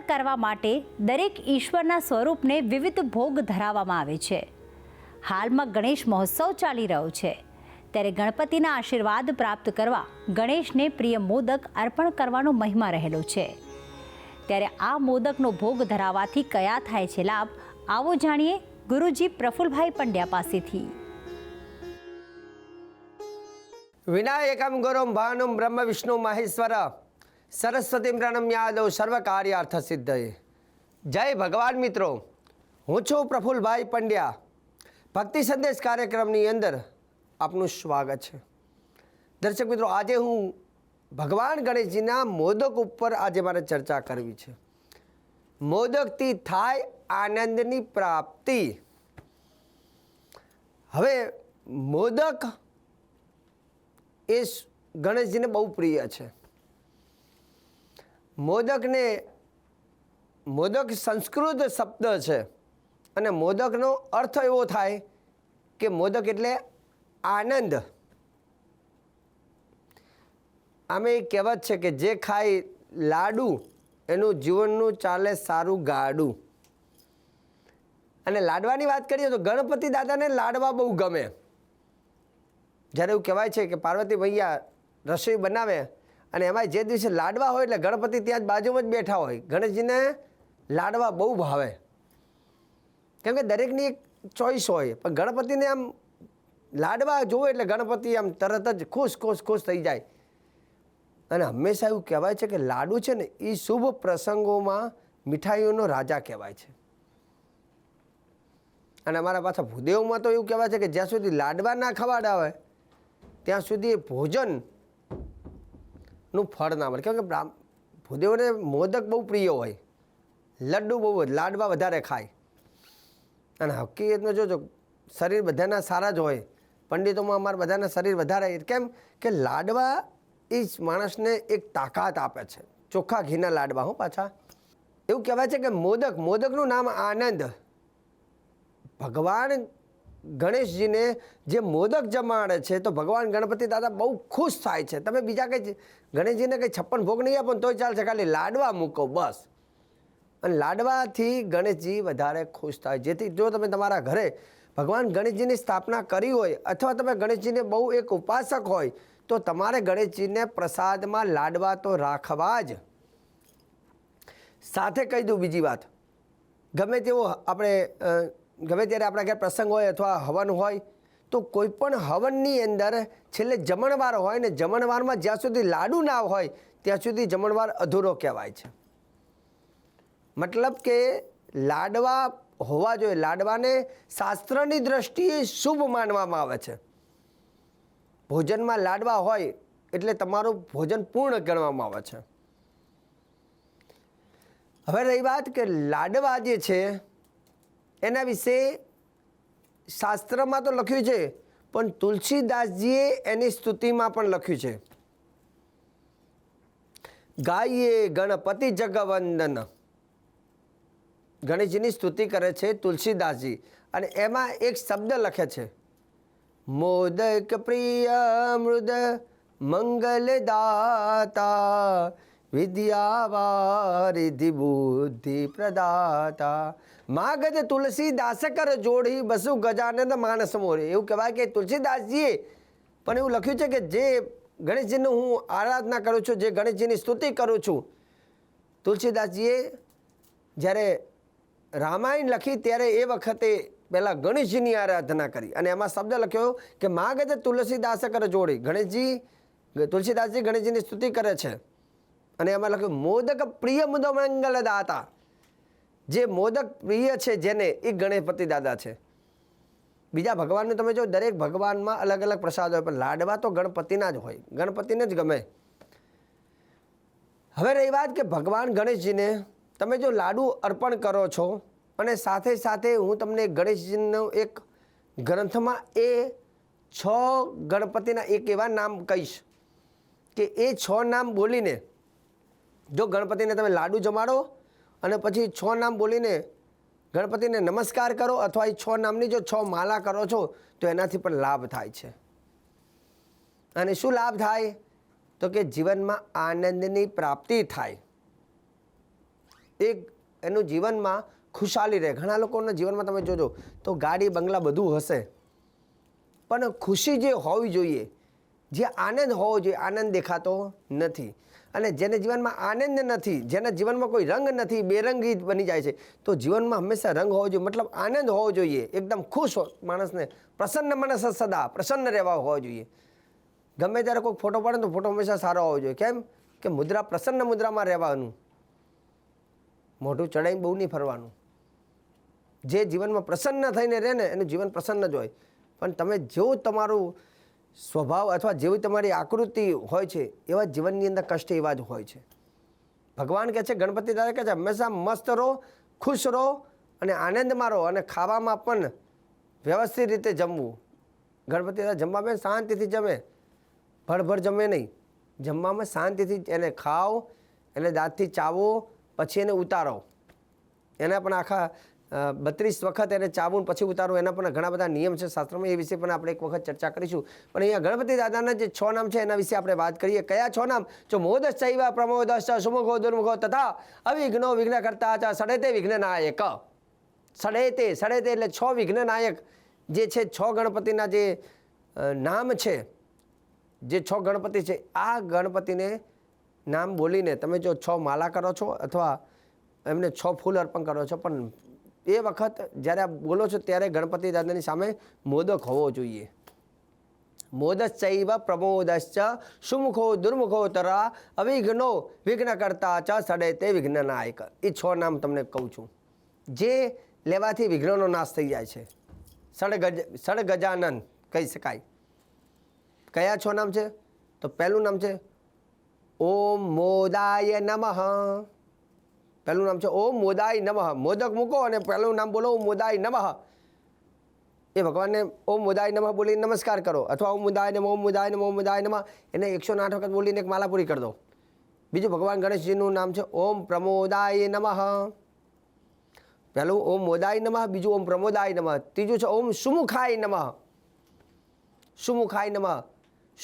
પ્રસન્ન કરવા માટે દરેક ઈશ્વરના સ્વરૂપને વિવિધ ભોગ ધરાવવામાં આવે છે. હાલમાં ગણેશ મહોત્સવ ચાલી રહ્યો છે. ત્યારે ગણપતિના આશીર્વાદ પ્રાપ્ત કરવા ગણેશને પ્રિય મોદક અર્પણ કરવાનો મહિમા રહેલો છે. ત્યારે આ મોદકનો ભોગ ધરાવવાથી કયા થાય છે લાભ, આવો જાણીએ ગુરુજી પ્રફુલભાઈ પંડ્યા પાસેથી. વિનાયકમ ગુરુમ ભાનુમ બ્રહ્મ વિષ્ણુ મહેશ્વર. સરસ્વતી પ્રણમ્યાદવ સર્વ કાર્યાર્થ સિદ્ધયે જય ભગવાન મિત્રો. હું છું પ્રફુલભાઈ પંડ્યા. ભક્તિ સંદેશ કાર્યક્રમની અંદર આપનું સ્વાગત છે. દર્શક મિત્રો, આજે હું ભગવાન ગણેશજીના મોદક ઉપર આજે મારે ચર્ચા કરવી છે. મોદકથી થાય આનંદની પ્રાપ્તિ. હવે મોદક એ ગણેશજીને બહુ પ્રિય છે. મોદકને મોદક સંસ્કૃત શબ્દ છે અને મોદકનો અર્થ એવો થાય કે મોદક એટલે આનંદ. આમે એક કહેવત છે કે જે ખાય લાડુ, એનું જીવનનું ચાલે સારું ગાડું. અને લાડવાની વાત કરીએ તો ગણપતિ દાદાને લાડવા બહુ ગમે. જ્યારે એવું કહેવાય છે કે પાર્વતી ભૈયા રસોઈ બનાવે અને એમાં જે દિવસે લાડવા હોય એટલે ગણપતિ ત્યાં જ બાજુમાં જ બેઠા હોય. ગણેશજીને લાડવા બહુ ભાવે. કેમ કે દરેકની એક ચોઈસ હોય. પણ ગણપતિને આમ લાડવા જોવે એટલે ગણપતિ આમ તરત જ ખુશ ખુશ ખુશ થઈ જાય. અને હંમેશા એવું કહેવાય છે કે લાડુ છે ને એ શુભ પ્રસંગોમાં મીઠાઈઓનો રાજા કહેવાય છે. અને અમારા પાછા ભૂદેવમાં તો એવું કહેવાય છે કે જ્યાં સુધી લાડવા ના ખવાડાવે ત્યાં સુધી એ ભોજનનું ફળ ના મળે. કેમ કે બ્રાહ્મ- ભૂદેવને મોદક બહુ પ્રિય હોય. લડ્ડુ બહુ લાડવા વધારે ખાય. અને હકીકતમાં જોજો, શરીર બધાના સારા જ હોય. પંડિતોમાં અમારા બધાના શરીર વધારે કેમ કે લાડવા એ જ માણસને એક તાકાત આપે છે. ચોખ્ખા ઘીના લાડવા, હો પાછા. એવું કહેવાય છે કે મોદક, મોદકનું નામ આનંદ. ભગવાન ગણેશજીને જે મોદક જમાડે છે, તો ભગવાન ગણપતિ દાદા બહુ ખુશ થાય છે. તમે બીજા કંઈ ગણેશજીને કંઈ છપ્પન ભોગ નહીં આપો ને તોય ચાલશે, ખાલી લાડવા મૂકો બસ. અને લાડવાથી ગણેશજી વધારે ખુશ થાય. જેથી જો તમે તમારા ઘરે ભગવાન ગણેશજીની સ્થાપના કરી હોય અથવા તમે ગણેશજીને બહુ એક ઉપાસક હોય, તો તમારે ગણેશજીને પ્રસાદમાં લાડવા તો રાખવા જ. સાથે કહી દઉં બીજી વાત. ગમે તેવો આપણે ગમે ત્યારે આપણા ઘેર પ્રસંગ હોય અથવા હવન હોય, તો કોઈ પણ હવનની અંદર છેલ્લે જમણવાર હોય ને જમણવારમાં જ્યાં સુધી લાડુ ના હોય, ત્યાં સુધી જમણવાર અધૂરો કહેવાય છે. મતલબ કે લાડવા હોવા જોઈએ. લાડવાને શાસ્ત્રની દ્રષ્ટિએ શુભ માનવામાં આવે છે. ભોજનમાં લાડવા હોય એટલે તમારું ભોજન પૂર્ણ ગણવામાં આવે છે. હવે રહી વાત કે લાડવા જે છે એના વિશે શાસ્ત્રમાં તો લખ્યું છે, પણ તુલસીદાસજીએ એની સ્તુતિમાં પણ લખ્યું છે. ગાયે ગણપતિ જગવંદન. ગણેશજીની સ્તુતિ કરે છે તુલસીદાસજી, અને એમાં એક શબ્દ લખે છે. મોદક પ્રિય મૃદ મંગલદાતા વિદ્યાવારિધિ બુદ્ધિ પ્રદાતા. માગજ તુલસીદાસ કર જોડી બસુ ગજાનંદ માનસ મોરે. એવું કહેવાય કે તુલસીદાસજીએ, પણ એવું લખ્યું છે કે જે ગણેશજીનું હું આરાધના કરું છું, જે ગણેશજીની સ્તુતિ કરું છું, તુલસીદાસજીએ જ્યારે રામાયણ લખી ત્યારે એ વખતે પહેલાં ગણેશજીની આરાધના કરી. અને એમાં શબ્દ લખ્યો કે માગજ તુલસીદાસ કર જોડી. ગણેશજી, તુલસીદાસજી ગણેશજીની સ્તુતિ કરે છે. અને એમાં લખ્યું, મોદક પ્રિય મુદ મંગલ દાતા જે મોદક પ્રિય છે જેને એ ગણેશપતિ દાદા છે. બીજા ભગવાનનું તમે જો દરેક ભગવાનમાં અલગ અલગ પ્રસાદ હોય, પણ લાડવા તો ગણપતિના જ હોય. ગણપતિને જ ગમે. હવે રહી વાત કે ભગવાન ગણેશજીને, તમે જો લાડુ અર્પણ કરો છો, અને સાથે સાથે હું તમને ગણેશજીનો એક ગ્રંથમાં એ છ ગણપતિના એક એવા નામ કહીશ, કે એ છ નામ બોલીને જો ગણપતિને તમે લાડુ જમાડો અને પછી છ નામ બોલીને ગણપતિને નમસ્કાર કરો અથવા એ છ નામની જો છ માલા કરો છો, તો એનાથી પણ લાભ થાય છે. અને શું લાભ થાય? તો કે જીવનમાં આનંદની પ્રાપ્તિ થાય. એક એનું જીવનમાં ખુશાલી રહે. ઘણા લોકોના જીવનમાં તમે જોજો, તો ગાડી, બંગલા બધું હશે. પણ ખુશી જે હોવી જોઈએ, જે આનંદ હોવો જોઈએ, આનંદ દેખાતો નથી. અને જેને જીવનમાં આનંદ નથી, જેના જીવનમાં કોઈ રંગ નથી, બેરંગી બની જાય છે. તો જીવનમાં હંમેશા રંગ હોવો જોઈએ, મતલબ આનંદ હોવો જોઈએ. એકદમ ખુશ માણસને, પ્રસન્ન માણસ સદા, પ્રસન્ન રહેવા હોવો જોઈએ. ગમે ત્યારે કોઈ ફોટો પાડે તો ફોટો હંમેશા સારો હોવો જોઈએ. કેમ? કે મુદ્રા, પ્રસન્ન મુદ્રામાં રહેવાનું. મોઢું ચડાઈને બહુ નહીં ફરવાનું. જે જીવનમાં પ્રસન્ન થઈને રહે ને, એનું જીવન પ્રસન્ન જ હોય. પણ તમે જેવું તમારું સ્વભાવ અથવા જેવી તમારી આકૃતિ હોય છે, એવા જીવનની અંદર કષ્ટ એવા જ હોય છે. ભગવાન કહે છે, ગણપતિ દાદા કહે છે, હંમેશા મસ્ત રહો, ખુશ રહો અને આનંદમાં રહો અને ખાવામાં પણ વ્યવસ્થિત રીતે જમવું. ગણપતિ દાદા, જમવા બેન, શાંતિથી જમે. ભરભર જમે નહીં. જમવામાં શાંતિથી એને ખાઓ, એને દાંતથી ચાવો, પછી એને ઉતારો. એના પણ આખા બત્રીસ વખત એને ચાવું પછી ઉતારવું એના પણ ઘણા બધા નિયમ છે શાસ્ત્રમાં. એ વિશે પણ આપણે એક વખત ચર્ચા કરીશું. પણ અહીંયા ગણપતિ દાદાના જે છ નામ છે એના વિશે આપણે વાત કરીએ. કયા છ નામ? જો મોદસ ચૈવા, પ્રમોદસ સુમુખો દુર્મુખો તથા અવિઘ્નો વિઘ્ન કરતા ચ સડેતે વિઘ્ન નાયક સડેતે સડેતે એટલે છ વિઘ્ન નાયક જે છે છ ગણપતિના જે નામ છે, જે છ ગણપતિ છે, આ ગણપતિને નામ બોલીને તમે જો છ માલા કરો છો અથવા એમને છ ફૂલ અર્પણ કરો છો, પણ એ વખત જ્યારે આપ બોલો છો ત્યારે ગણપતિ દાદાની સામે મોદક હોવો જોઈએ. મોદશ્ચૈવ પ્રમોદશ્ચ સુમુખો દુર્મુખો તરા અવિઘ્નો વિઘ્ન કરતા ચ સડે તે વિઘ્ન નાયક એ છ નામ તમને કહું છું. જે લેવાથી વિઘ્નનો નાશ થઈ જાય છે. સડગજ, સડગજાનન સડ કહી શકાય. કયા છ નામ છે? તો પહેલું નામ છે, ઓમ મોદાય નમઃ. પહેલું નામ છે ઓમ મોદાય નમઃ. મોદક મૂકો અને પહેલું નામ બોલો ઓમ મોદાય નમઃ. એ ભગવાનને ઓમ મુદાય નમઃ બોલીને નમસ્કાર કરો અથવા ઓમ મુદાય નમઃ, ઓમ મુદાય નમઃ, ઓમ મુદાય નમઃ એને એકસો આઠ વખત બોલીને એક માલા પૂરી કરી દો. બીજું ભગવાન ગણેશજીનું નામ છે ઓમ પ્રમોદાય નમઃ. પહેલું ઓમ મોદાય નમઃ, બીજું ઓમ પ્રમોદાય નમઃ, ત્રીજું છે ઓમ સુમુખાય નમઃ. સુમુખાય નમઃ.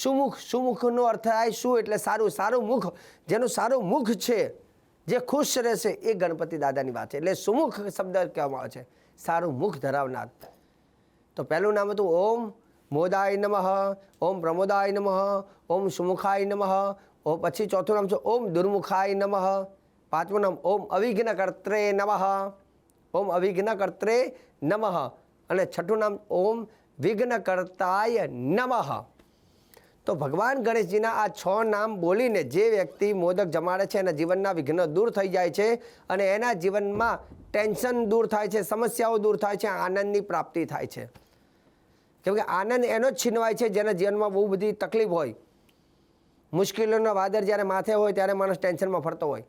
સુમુખ, સુમુખનો અર્થ થાય શું? એટલે સારું સારું મુખ. જેનું સારું મુખ છે જે ખુશ રહેશે એ ગણપતિ દાદાની વાત છે. એટલે સુમુખ શબ્દ કહેવામાં આવે છે. સારું મુખ ધરાવનાર. તો પહેલું નામ હતું ઓમ મોદાય નમઃ, ઓમ પ્રમોદાય નમઃ, ઓમ સુમુખાય નમઃ, ઓ પછી ચોથું નામ છે ઓમ દુર્મુખાય નમઃ, પાંચમું નામ ઓમ અવિઘ્ન કર્ત્રે નમઃ, ઓમ અવિઘ્ન કર્ત્રે નમઃ અને છઠ્ઠું નામ ઓમ વિઘ્ન કર્તાય નમઃ. તો ભગવાન ગણેશજીના આ છ નામ બોલીને જે વ્યક્તિ મોદક જમાડે છે એના જીવનના વિઘ્ન દૂર થઈ જાય છે અને એના જીવનમાં ટેન્શન દૂર થાય છે, સમસ્યાઓ દૂર થાય છે, આનંદની પ્રાપ્તિ થાય છે. કેમ કે આનંદ એનો જ છીનવાય છે જેના જીવનમાં બહુ બધી તકલીફ હોય. મુશ્કેલીઓનો વાદર જ્યારે માથે હોય ત્યારે માણસ ટેન્શનમાં ફરતો હોય.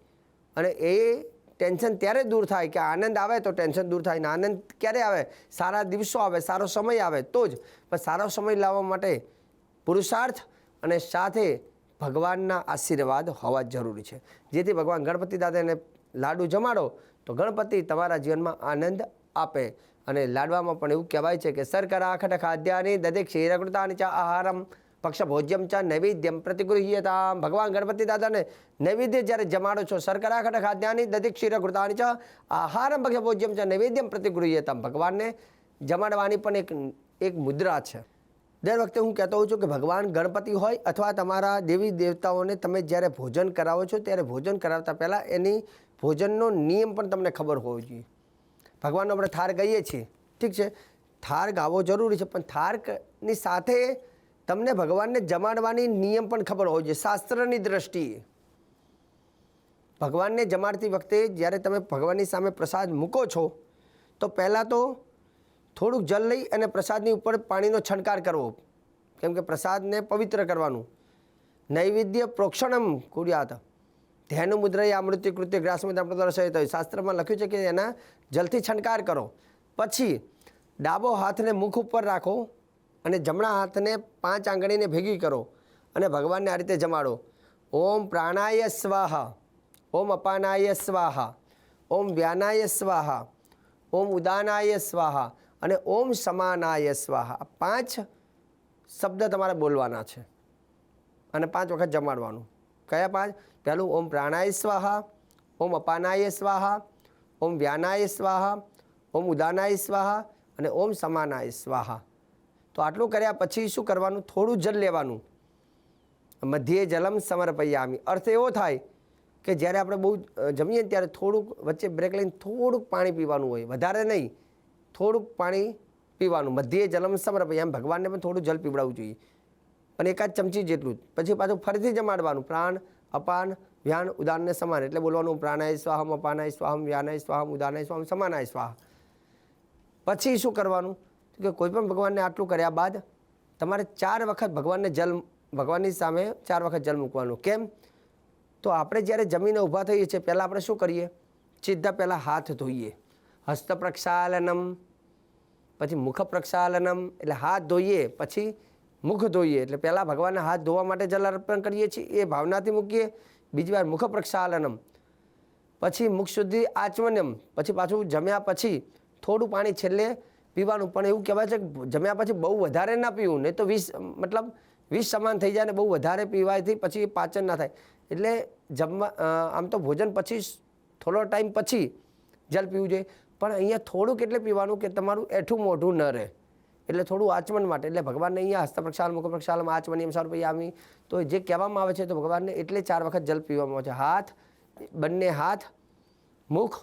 અને એ ટેન્શન ત્યારે દૂર થાય કે આનંદ આવે તો ટેન્શન દૂર થાય. ને આનંદ ક્યારે આવે? સારા દિવસો આવે, સારો સમય આવે તો જ. પણ સારો સમય લાવવા માટે પુરુષાર્થ અને સાથે ભગવાનના આશીર્વાદ હોવા જરૂરી છે. જેથી ભગવાન ગણપતિ દાદાને લાડુ જમાડો, તો ગણપતિ તમારા જીવનમાં આનંદ આપે. અને લાડવામાં પણ એવું કહેવાય છે કે, શર્કરા ખટ ખાદ્યાની દધે ક્ષીરકૃતાની ચા આહારમ પક્ષ ભોજ્યમ ચા નૈવેદ્યમ પ્રતિગૃહ્યતા ભગવાન ગણપતિ દાદાને નૈવેદ્ય જ્યારે જમાડો છો, શર્કરા ખટ ખાદ્યાની દધે ક્ષીરકૃતાની ચા આહારમ પક્ષ ભોજ્યમ ચા નૈવેદ્યમ પ્રતિગૃહ્યતા ભગવાનને જમાડવાની પણ એક એક મુદ્રા છે. દર વખતે હું કહેતો હોઉં છું કે ભગવાન ગણપતિ હોય અથવા તમારા દેવી દેવતાઓને તમે જ્યારે ભોજન કરાવો છો, ત્યારે ભોજન કરાવતા પહેલાં એની ભોજનનો નિયમ પણ તમને ખબર હોવો જોઈએ. ભગવાનનો આપણે થાર ગાઈએ છીએ, ઠીક છે? થાર ગાવો જરૂરી છે, પણ થારની સાથે તમને ભગવાનને જમાડવાની નિયમ પણ ખબર હોવો જોઈએ, શાસ્ત્રની દ્રષ્ટિએ. ભગવાનને જમાડતી વખતે જ્યારે તમે ભગવાનની સામે પ્રસાદ મૂકો છો, તો પહેલાં તો થોડુંક જલ લઈ અને પ્રસાદની ઉપર પાણીનો છંટકાર કરવો. કેમ કે પ્રસાદને પવિત્ર કરવાનું. નૈવેદ્ય પ્રોક્ષણમ કુર્યાત. ધ્યાન મુદ્રય અમૃત્ય કૃત્ય ગ્રાસમુદ્રા પ્રદર્શિત થયું શાસ્ત્રમાં લખ્યું છે કે એના જલથી છંટકાર કરો. પછી ડાબો હાથને મુખ ઉપર રાખો અને જમણા હાથને પાંચ આંગળીને ભેગી કરો અને ભગવાનને આ રીતે જમાડો. ઓમ પ્રાણાય સ્વાહા. ઓમ અપાનાય સ્વાહા. ઓમ વ્યાનાય સ્વાહા. ઓમ ઉદાનાય સ્વાહા. અને ઓમ સમાનાય સ્વાહા. પાંચ શબ્દ તમારે બોલવાના છે. અને પાંચ વખત જમાડવાનું. કયા પાંચ? પહેલું ઓમ પ્રાણાય સ્વાહા, ઓમ અપાનાય સ્વાહા, ઓમ વ્યાનાય સ્વાહા, ઓમ ઉદાનાય સ્વાહા અને ઓમ સમાનાય સ્વાહા. તો આટલું કર્યા પછી શું કરવાનું? થોડું જલ લેવાનું. મધ્યે જલમ સમર્પયામી. અર્થ એવો થાય કે જ્યારે આપણે બહુ જમીએ ત્યારે થોડુંક વચ્ચે બ્રેક લઈને થોડુંક પાણી પીવાનું હોય. વધારે નહીં. થોડુંક પાણી પીવાનું મધ્યે જલમ સમર્પયામી ભગવાનને પણ થોડું જલ પીવડાવવું જોઈએ. પણ એકાદ ચમચી જેટલું જ. પછી પાછું ફરીથી જમાડવાનું, પ્રાણ, અપાન, વ્યાન, ઉદાનને સમાન, એટલે બોલવાનું, પ્રાણાય સ્વાહમ, અપાનાય સ્વાહમ, વ્યાનાય સ્વાહમ, ઉદાનાય સ્વાહમ, સમાનાય સ્વાહ. પછી શું કરવાનું? કે કોઈ પણ ભગવાનને આટલું કર્યા બાદ તમારે ચાર વખત ભગવાનને જલ, ભગવાનની સામે ચાર વખત જલ મૂકવાનું. કેમ? તો આપણે જ્યારે જમીને ઊભા થઈએ છીએ, પહેલાં આપણે શું કરીએ? સીધા પહેલાં હાથ ધોઈએ. હસ્ત પ્રક્ષાલનમ પછી મુખ પ્રક્ષાલનમ એટલે હાથ ધોઈએ, પછી મુખ ધોઈએ. એટલે પહેલાં ભગવાનના હાથ ધોવા માટે જલ અર્પણ કરીએ છીએ, એ ભાવનાથી મૂકીએ. બીજી વાર મુખ પ્રક્ષાલનમ પછી મુખ શુદ્ધિ આચમન્યમ પછી પાછું જમ્યા પછી થોડું પાણી છેલ્લે પીવાનું. પણ એવું કહેવાય છે કે જમ્યા પછી બહુ વધારે ના પીવું, નહીં તો વીસ, મતલબ વીસ સમાન થઈ જાય ને બહુ વધારે પીવાથી પછી પાચન ના થાય. એટલે જમવા આમ તો ભોજન પછી થોડો ટાઈમ પછી જલ પીવું જોઈએ. પણ અહીંયા થોડુંક એટલે પીવાનું કે તમારું એઠું મોઢું ન રહે. એટલે થોડું આચમન માટે. એટલે ભગવાનને અહીંયા હસ્ત પ્રક્ષાલ મુખ પ્રક્ષાલમાં આચમન, એમ સારું પછી આવી તો જે કહેવામાં આવે છે તો ભગવાનને એટલે ચાર વખત જલ પીવામાં આવે છે. હાથ, બંને હાથ, મુખ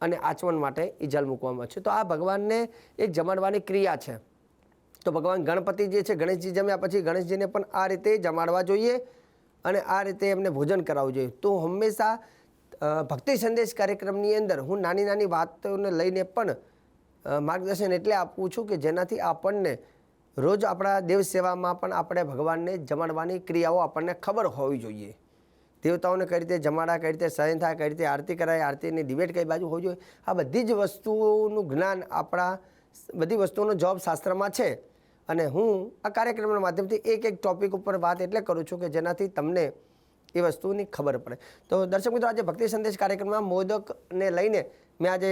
અને આચમન માટે એ જલ મૂકવામાં આવે છે. તો આ ભગવાનને એક જમાડવાની ક્રિયા છે. તો ભગવાન ગણપતિ જે છે, ગણેશજી જમ્યા પછી ગણેશજીને પણ આ રીતે જમાડવા જોઈએ અને આ રીતે એમને ભોજન કરાવવું જોઈએ. તો હંમેશા ભક્તિ સંદેશ કાર્યક્રમની અંદર હું નાની નાની વાતોને લઈને પણ માર્ગદર્શન એટલે આપું છું કે જેનાથી આપણને રોજ આપણા દેવ સેવામાં પણ આપણે ભગવાનને જમાડવાની ક્રિયાઓ આપણને ખબર હોવી જોઈએ. દેવતાઓને કઈ રીતે જમાડા, કઈ રીતે સહન થાય, કઈ રીતે આરતી કરાય, આરતીની ડિબેટ કઈ બાજુ હોવી જોઈએ, આ બધી જ વસ્તુઓનું જ્ઞાન આપણા બધી વસ્તુઓનો જવાબ શાસ્ત્રમાં છે. અને હું આ કાર્યક્રમના માધ્યમથી એક એક ટોપિક ઉપર વાત એટલે કરું છું કે જેનાથી તમને એ વસ્તુની ખબર પડે. તો દર્શક મિત્રો, આજે ભક્તિ સંદેશ કાર્યક્રમમાં મોદકને લઈને મેં આજે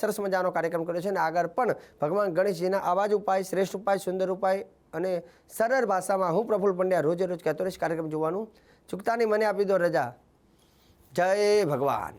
સરસ મજાનો કાર્યક્રમ કર્યો છે અને આગળ પણ ભગવાન ગણેશજીના આવા જ ઉપાય, શ્રેષ્ઠ ઉપાય, સુંદર ઉપાય અને સરળ ભાષામાં હું પ્રફુલ પંડ્યા રોજે રોજ કહેતો રહીશ કાર્યક્રમ જોવાનું. ચૂકતાની મને આપી દો રજા. જય ભગવાન.